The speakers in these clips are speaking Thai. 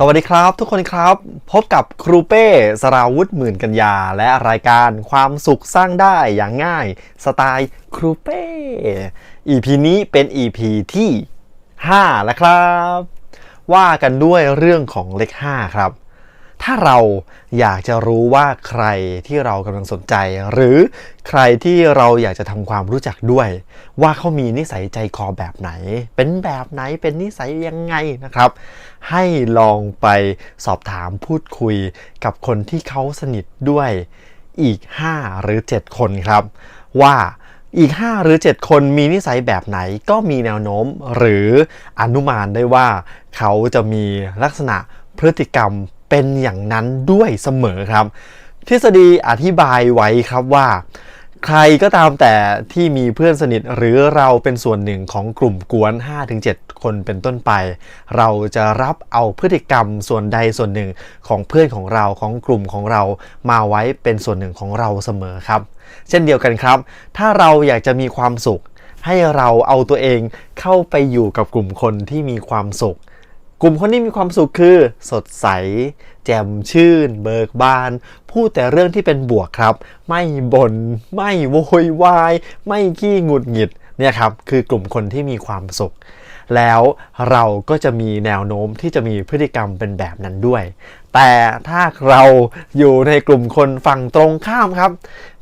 สวัสดีครับทุกคนครับ พบกับครูเป้สราวุธหมื่นกัญญา และรายการความสุขสร้างได้อย่างง่าย สไตล์ครูเป้ EP นี้เป็น EP ที่ 5 แล้วครับ ว่ากันด้วยเรื่องของเลข 5 ครับ ถ้าเราอยากจะรู้ว่าใครที่เรากำลังสนใจ หรือใครที่เราอยากจะทำความรู้จักด้วย ว่าเขามีนิสัยใจคอแบบไหน เป็นแบบไหนเป็นนิสัยยังไงนะครับ ให้ลองไปสอบถามพูดคุยกับคนที่เขาสนิทด้วยอีก 5 หรือ 7 คนครับ ว่าอีก 5 หรือ 7 คนมีนิสัยแบบไหนก็มีแนวโน้มหรืออนุมานได้ว่า เขาจะมีลักษณะพฤติกรรม เป็นอย่างนั้นด้วยเสมอครับ ทฤษฎีอธิบายไว้ครับว่า ใครก็ตามแต่ที่มีเพื่อนสนิทหรือเราเป็นส่วนหนึ่งของกลุ่มกวน 5-7 คนเป็นต้นไป เราจะรับเอาพฤติกรรมส่วนใดส่วนหนึ่งของเพื่อนของเราของกลุ่มของเรามาไว้เป็นส่วนหนึ่งของเราเสมอครับ เช่นเดียวกันครับ ถ้าเราอยากจะมีความสุข ให้เราเอาตัวเองเข้าไปอยู่กับกลุ่มคนที่มีความสุข กลุ่มคนที่มีความสุขคือ สดใส แจ่มชื่น เบิกบาน พูดแต่เรื่องที่เป็นบวกครับ ไม่บน่นไม่โวยวาย ไม่ขี้หงุดหงิดเนี่ยครับคือกลุ่มคนที่มีความสุข แล้วเราก็จะมีแนวโน้มที่จะมีพฤติกรรมเป็นแบบนั้นด้วย แต่ถ้าเราอยู่ในกลุ่มคนฝั่งตรงข้ามครับ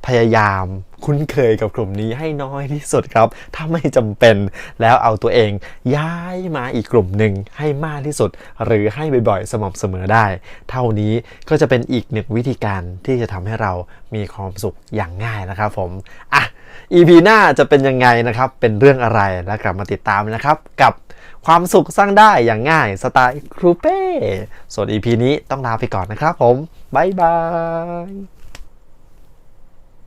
พยายามคุ้นเคยกับกลุ่มนี้ให้น้อยที่สุดครับ ถ้าไม่จำเป็นแล้วเอาตัวเองย้ายมาอีกกลุ่มหนึ่งให้มากที่สุด หรือให้บ่อยๆ สม่ำเสมอได้ เท่านี้ก็จะเป็นอีกหนึ่งวิธีการที่จะทำให้เรามีความสุขอย่างง่ายนะครับผมอะ EP หน้าจะเป็นยังไงนะครับ เป็นเรื่องอะไรแล้วกลับมาติดตามนะครับกับ ความสุขสร้างได้อย่างง่ายสไตล์ครูเป้ ส่วน EP นี้ต้องลาไปก่อนนะครับผม บ๊ายบาย